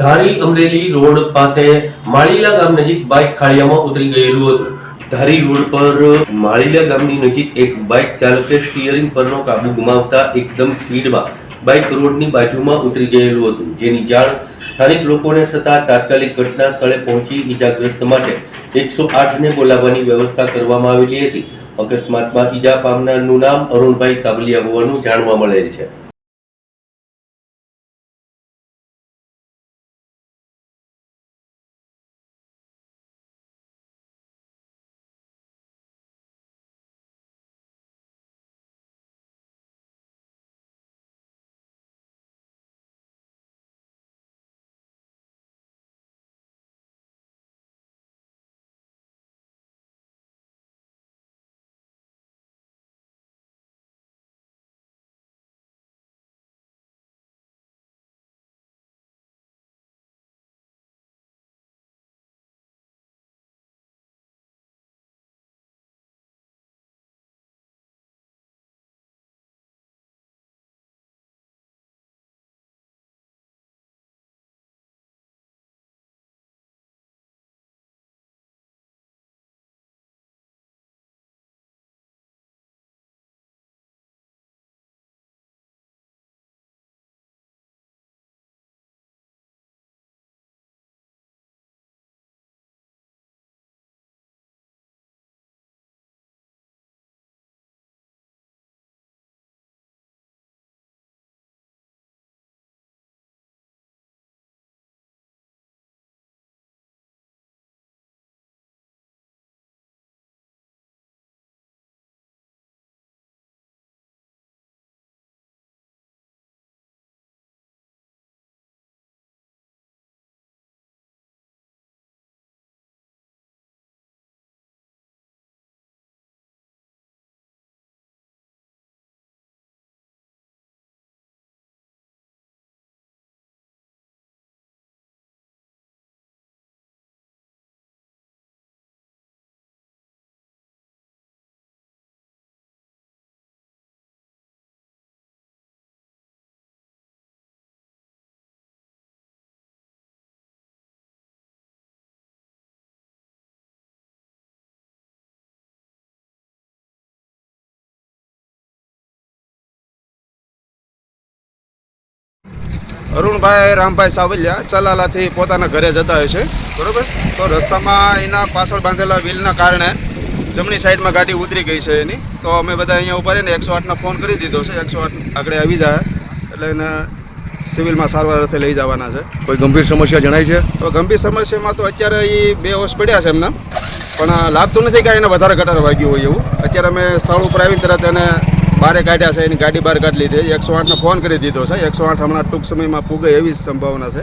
ધારી Amreli road પાસે માળીલા ગામ નજીક બાઇક ખાળિયામાં ઉતરી ગયેલું હતું. ધારી રોડ પર માળીલા ગામની નજીક એક બાઇક ચાલકે સ્ટીયરિંગ પરનો કાબુ ગુમાવતા એકદમ સ્પીડમાં બાઇક રોડની બાજુમાં ઉતરી ગયેલું હતું. જેની જાણ સ્થાનિક લોકોને થતાં તાત્કાલિક ઘટના સ્થળે પહોંચી ઈજાગ્રસ્ત માટે એકસો આઠને બોલાવવાની વ્યવસ્થા કરવામાં આવેલી હતી. અકસ્માતમાં ઈજા પામનારનું નામ અરુણભાઈ સાબલિયા હોવાનું જાણવા મળેલ છે. અરુણભાઈ રામભાઈ સાવલિયા ચલાલાથી પોતાના ઘરે જતા હોય છે. બરાબર? તો રસ્તામાં એના પાછળ બાંધેલા વ્હીલના કારણે જમણી સાઈડમાં ગાડી ઉતરી ગઈ છે એની. તો અમે બધા અહીંયા ઊભા રહીને એકસો આઠના ફોન કરી દીધો છે. એકસો આઠ આગળ આવી જાય. એટલે એને સિવિલમાં સારવાર અર્થે લઈ જવાના છે. કોઈ ગંભીર સમસ્યા જણાય છે? તો ગંભીર સમસ્યામાં તો અત્યારે એ બે હોશ પડ્યા છે એમના. પણ લાગતું નથી કે એને વધારે ગટાર વાગ્યું હોય એવું. અત્યારે અમે સ્થળ ઉપર આવીને તરત એને બારે કાઢ્યા છે, એની ગાડી બહાર કાઢી લીધી એકસો આઠને ફોન કરી દીધો છે. એકસો આઠ હમણાં ટૂંક સમયમાં પૂગે એવી સંભાવના છે.